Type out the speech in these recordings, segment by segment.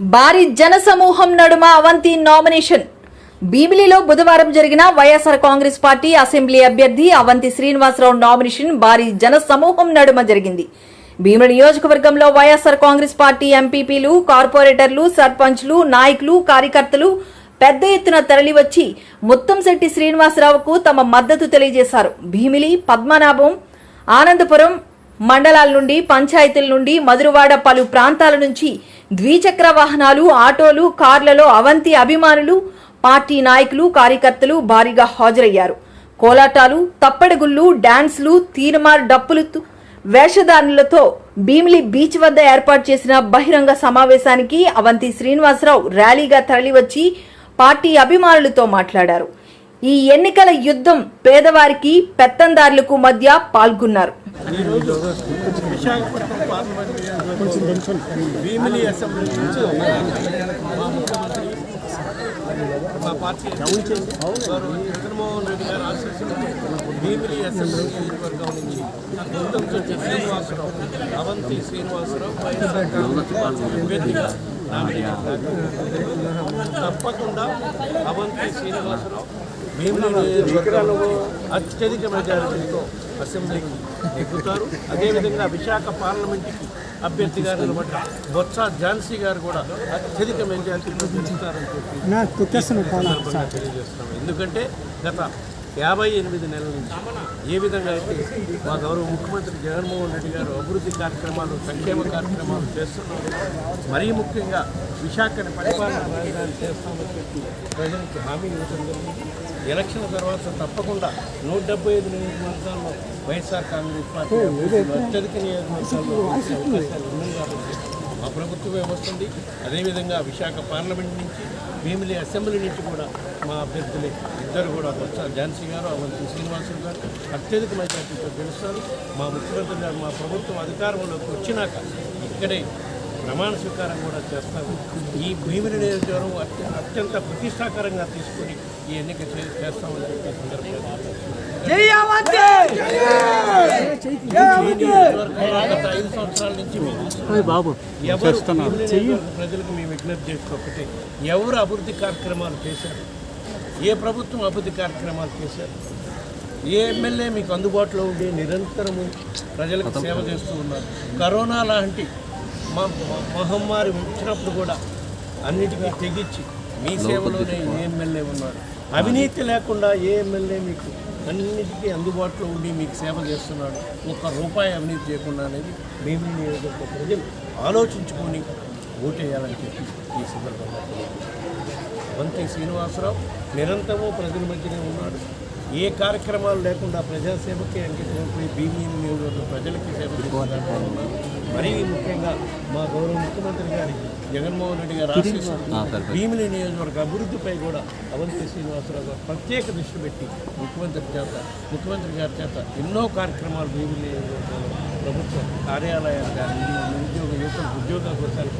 భారీ జనసమూహం నడుమ అవంతి నామినేషన్. భీమిలిలో బుధవారం జరిగిన వైఎస్ఆర్ కాంగ్రెస్ పార్టీ అసెంబ్లీ అభ్యర్థి అవంతి శ్రీనివాసరావు నామినేషన్ భారీ జనసమూహం నడుమ జరిగింది. భీమిలి నియోజకవర్గంలో వైఎస్ఆర్ కాంగ్రెస్ పార్టీ ఎంపీపీలు కార్పొరేటర్లు సర్పంచ్లు నాయకులు కార్యకర్తలు పెద్ద ఎత్తున తరలివచ్చి ముత్తంశెట్టి శ్రీనివాసరావుకు తమ మద్దతు తెలియజేశారు. భీమిలి పద్మనాభం ఆనందపురం మండలాల నుండి పంచాయతీల నుండి మధురవాడ పలు ప్రాంతాల నుంచి ద్విచక్ర వాహనాలు ఆటోలు కార్లలో అవంతి అభిమానులు పార్టీ నాయకులు కార్యకర్తలు భారీగా హాజరయ్యారు. కోలాటాలు తప్పడగుళ్ళు డాన్స్లు తీర్మార్ డప్పులు వేషధారులతో భీమిలి బీచ్ వద్ద ఏర్పాటు చేసిన బహిరంగ సమావేశానికి అవంతి శ్రీనివాసరావు ర్యాలీగా తరలివచ్చి పార్టీ అభిమానులతో మాట్లాడారు. ఈ ఎన్నికల యుద్ధం పేదవారికి పెత్తందారులకు మధ్య పాల్గొన్నారు మా పార్టీ జగన్మోహన్ రెడ్డి గారు భీమిలి అసెంబ్లీ నియోజకవర్గం నుంచి శ్రీనివాసరావు అవంతి శ్రీనివాసరావు అభ్యర్థిగా తప్పకుండా అవంతి శ్రీనివాసరావు భీమిలి నియోజకవర్గంలో అత్యధిక మెజారిటీతో అసెంబ్లీకి ఎక్కుతారు. అదేవిధంగా విశాఖ పార్లమెంట్కి అభ్యర్థిగా నిలబడ్డ బొత్స ఝాన్సీ గారు కూడా అత్యధిక మెజారిటీతో గెలుస్తారని చెప్పి తెలియజేస్తున్నాం. ఎందుకంటే గత యాభై ఎనిమిది నెలల నుంచి ఏ విధంగా అయితే మా గౌరవ ముఖ్యమంత్రి జగన్మోహన్ రెడ్డి గారు అభివృద్ధి కార్యక్రమాలు సంక్షేమ కార్యక్రమాలు చేస్తున్నారు మరీ ముఖ్యంగా విశాఖని పరిపాలన రాజధాని చేస్తామని చెప్పి ప్రజలకు హామీ ఇవ్వడం జరిగింది. ఎలక్షన్ తర్వాత తప్పకుండా నూట డెబ్బై ఐదు నియోజకవర్గాల్లో వైఎస్ఆర్ కాంగ్రెస్ పార్టీ అత్యధిక నియోజకవర్గాల్లో అవకాశాలు ఉన్నాయి మా ప్రభుత్వమే వస్తుంది అదేవిధంగా విశాఖ పార్లమెంట్ నుంచి భీమిలి అసెంబ్లీ నుంచి కూడా మా అభ్యర్థులే ఇద్దరు కూడా బొత్స ఝాన్సీ గారు అవంతి శ్రీనివాసులు గారు అత్యధిక మెజార్టీతో గెలుస్తారు. మా ముఖ్యమంత్రి గారు మా ప్రభుత్వం అధికారంలోకి వచ్చినాక ఇక్కడే ప్రమాణ స్వీకారం కూడా చేస్తారు. ఈ భీమిలి నియోజకవర్గం అత్య- అత్యంత ప్రతిష్టాకరంగా తీసుకొని ఈ ఎన్నిక చేస్తామని చెప్పి గత ఐదు సంవత్సరాల నుంచి బాబు. ఎవరు ప్రజలకు మేము విజ్ఞప్తి ఒకటే ఎవరు అభివృద్ధి కార్యక్రమాలు చేశారు? ఏ ప్రభుత్వం అభివృద్ధి కార్యక్రమాలు చేశారు? ఏ ఎమ్మెల్యే మీకు అందుబాటులో ఉండి నిరంతరము ప్రజలకు సేవ చేస్తూ ఉన్నారు? కరోనా లాంటి మహమ్మారి వచ్చినప్పుడు కూడా అన్నిటికీ తెగించి మీ సేవలోనే ఏ ఎమ్మెల్యే ఉన్నారు? అవినీతి లేకుండా ఏ ఎమ్మెల్యే మీకు అన్నిటికీ అందుబాటులో ఉండి మీకు సేవ చేస్తున్నాడు ఒక్క రూపాయి అవినీతి చేయకుండా అనేది భీమిలి నియోజకవర్గ ప్రజలు ఆలోచించుకొని ఓటేయాలని చెప్పి ఈ సందర్భంగా బంతి శ్రీనివాసరావు నిరంతరము ప్రజల మధ్యనే ఉన్నాడు. ఏ కార్యక్రమాలు లేకుండా ప్రజాసేవకే అంకితమైపోయి నియోజకవర్గ ప్రజలకి సేవ. మరీ ముఖ్యంగా మా గౌరవ ముఖ్యమంత్రి గారి జగన్మోహన్ రెడ్డి గారు ఆశీస్సులు భీమిలి నియోజకవర్గ అభివృద్ధిపై కూడా అవంతి శ్రీనివాసరావు గారు ప్రత్యేక దృష్టి పెట్టి ముఖ్యమంత్రి చేత ముఖ్యమంత్రి గారి చేత ఎన్నో కార్యక్రమాలు భీమిలి నియోజకవర్గంలో ప్రభుత్వ కార్యాలయాలు కానీ నిరుద్యోగ యువకులకు ఉద్యోగ అవకాశాలు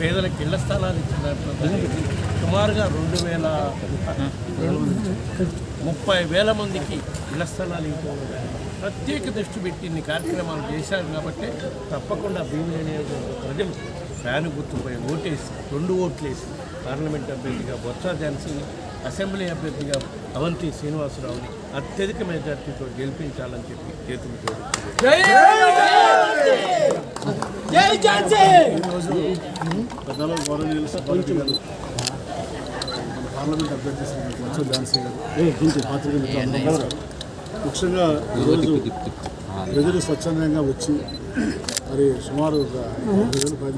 పేదలకు ఇళ్ళ స్థలాలు ఇచ్చిన సుమారుగా రెండు వేల ముప్పై వేల మందికి ఇళ్ళ స్థలాలు ఇవ్వడం ప్రత్యేక దృష్టి పెట్టి ఇన్ని కార్యక్రమాలు చేశారు కాబట్టి తప్పకుండా భీమిలి నియోజకవర్గ ప్రజలు ఫ్యాను గుర్తుపై ఓటేసి రెండు ఓట్లేసి పార్లమెంట్ అభ్యర్థిగా బొత్స ఝాన్సీని అసెంబ్లీ అభ్యర్థిగా అవంతి శ్రీనివాసరావుని అత్యధిక మెజార్టీతో గెలిపించాలని చెప్పి చేతులు జోడించారు పెద్దలు గౌరవనీయులు సర్పంచ్ గారు మన పార్లమెంట్ అభ్యర్థి శ్రీ బొత్స ఝాన్సీ గారు పాత్రికేయులు మిత్రులు నమస్కారం. ముఖ్యంగా ఈరోజు ప్రజలు స్వచ్ఛందంగా వచ్చి మరి సుమారు ఒక పది.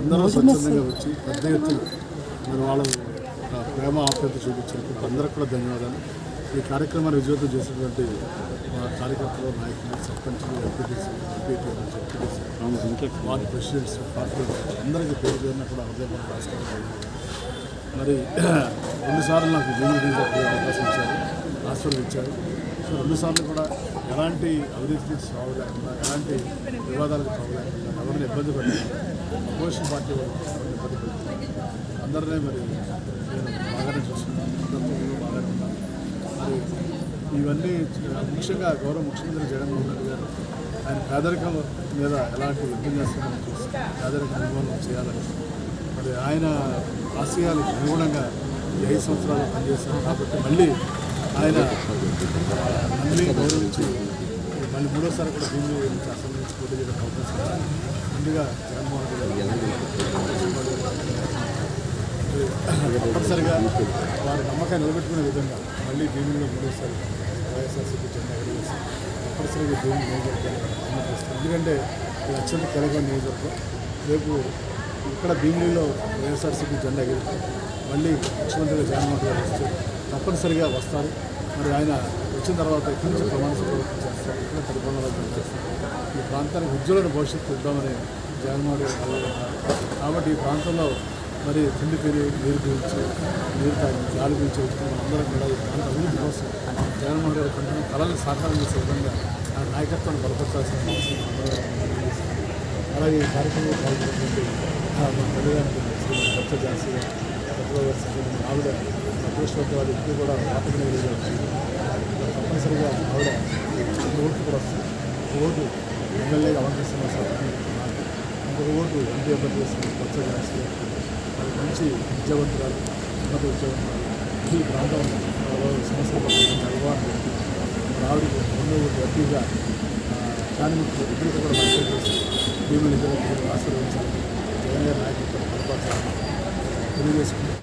అందరూ స్వచ్ఛందంగా వచ్చి పెద్ద ఎత్తున మరి వాళ్ళు ప్రేమ ఆప్యాయత చూపించారు అందరికి కూడా ధన్యవాదాలు. ఈ కార్యక్రమాన్ని విజయవంతం చేసినటువంటి మా కార్యకర్తలు నాయకులు సర్పంచులు ఎంపీటీసీ ఎంపీటీలు ఎంపీటీసీ వార్డు ప్రెసిడెంట్స్ కార్పొరేటర్స్ అందరికీ పేరు పేరున కూడా హృదయపూర్వక నమస్కారం మరి రెండుసార్లు నాకు జూనియర్ అవకాశం ఇచ్చారు అవకాశం ఇచ్చారు. సో రెండుసార్లు కూడా ఎలాంటి అవినీతికి సాగు లేకుండా ఎలాంటి వివాదాలకు సాగు లేకుండా ఎవరిని ఇబ్బంది పెట్టకుండా అపోజిషన్ పార్టీ వాళ్ళు ఎవరిని ఇబ్బంది పెడుతుంది అందరినీ మరి నేను బాగానే చూస్తున్నాను. అందరితో బాగానే ఉన్నాను. ఇవన్నీ ముఖ్యంగా గౌరవ ముఖ్యమంత్రి జగన్మోహన్ రెడ్డి గారు ఆయన పేదరికం మీద ఎలాంటి యుద్ధం చేస్తున్నారని చూసి పేదరిక నిర్మూలన చేయాలని. మరి ఆయన ఆశయాలకు అనుగుణంగా ఐదు సంవత్సరాలు పనిచేశారు కాబట్టి మళ్ళీ ఆయన మళ్ళీ గౌరవించి మళ్ళీ మూడోసారి కూడా భూమి నుంచి అసెంబ్లీ నుంచి పోటీ చేయడం అవకాశం ముందుగా జగన్మోహన్ రెడ్డి గారు తప్పనిసరిగా వారి నమ్మకాన్ని నిలబెట్టుకునే విధంగా మళ్ళీ భీముల్లో మూడోసారి వైఎస్ఆర్సీపీ జెండా ఎగరవేసి తప్పనిసరిగా భూమి నియోజకవర్గాన్ని సమర్పిస్తాం ఎందుకంటే ఇది అత్యంత కీలకమైన నియోజకవర్గం. రేపు ఇక్కడ భీమిలిలో వైఎస్ఆర్సీపీ జెండా ఎగిరితే మళ్ళీ ముఖ్యమంత్రిగా జగన్మోహన్ గారు వస్తే తప్పనిసరిగా వస్తారు. మరి ఆయన వచ్చిన తర్వాత ఇక్కడి నుంచి ప్రమాణ స్వీకారం చేస్తారు? ఇక్కడ పరిపాలన చేస్తారు? ఈ ప్రాంతానికి ఉజ్వలమైన భవిష్యత్తు ఇద్దామని జగన్మోహన్ గారు కాబట్టి ఈ ప్రాంతంలో మరి తిండి తిరిగి నీరు గురించి నీరు తాగి గాలి గురించి వచ్చుకున్న అందరం కూడా ఈ ప్రాంత అభివృద్ధి కోసం జగన్మోహన్ రెడ్డి కొంచెం కళలు సాకారం చేసే విధంగా ఆ నాయకత్వాన్ని బలపరచాల్సిన అవసరం అలాగే ఈ కార్యక్రమంలో పాల్గొన్నటువంటి మా తల్లిదండ్రులు శ్రీ భక్త జాసి గారు, భద్రవారి ఆవిడ అదృష్టవంత వాళ్ళు ఇప్పుడు కూడా వార్తకు తప్పనిసరిగా ఆవిడ ఓట్లు కూడా వస్తుంది. ఓటు ఎమ్మెల్యేగా అవకాశం సభ్యులు ఇంకొక ఓటు ఎంపీ అభ్యర్థి చేసిన భక్త జాసి మంచి విద్యావంతురాలు ఉన్నత విద్యావంతురాలు ఈ ప్రాంతంలో సమస్యలు మంచి అవగాహన ఉంది. మరి ఆవిడకి రెండో ఓటు ఎంపీగా ఇద్దరికి కూడా మంచి చేసి భీములు ఇద్దరు ఆశీర్వదించాలి జగన్ గారి నాయకత్వం బలపరచాలని తెలియజేసుకుంటారు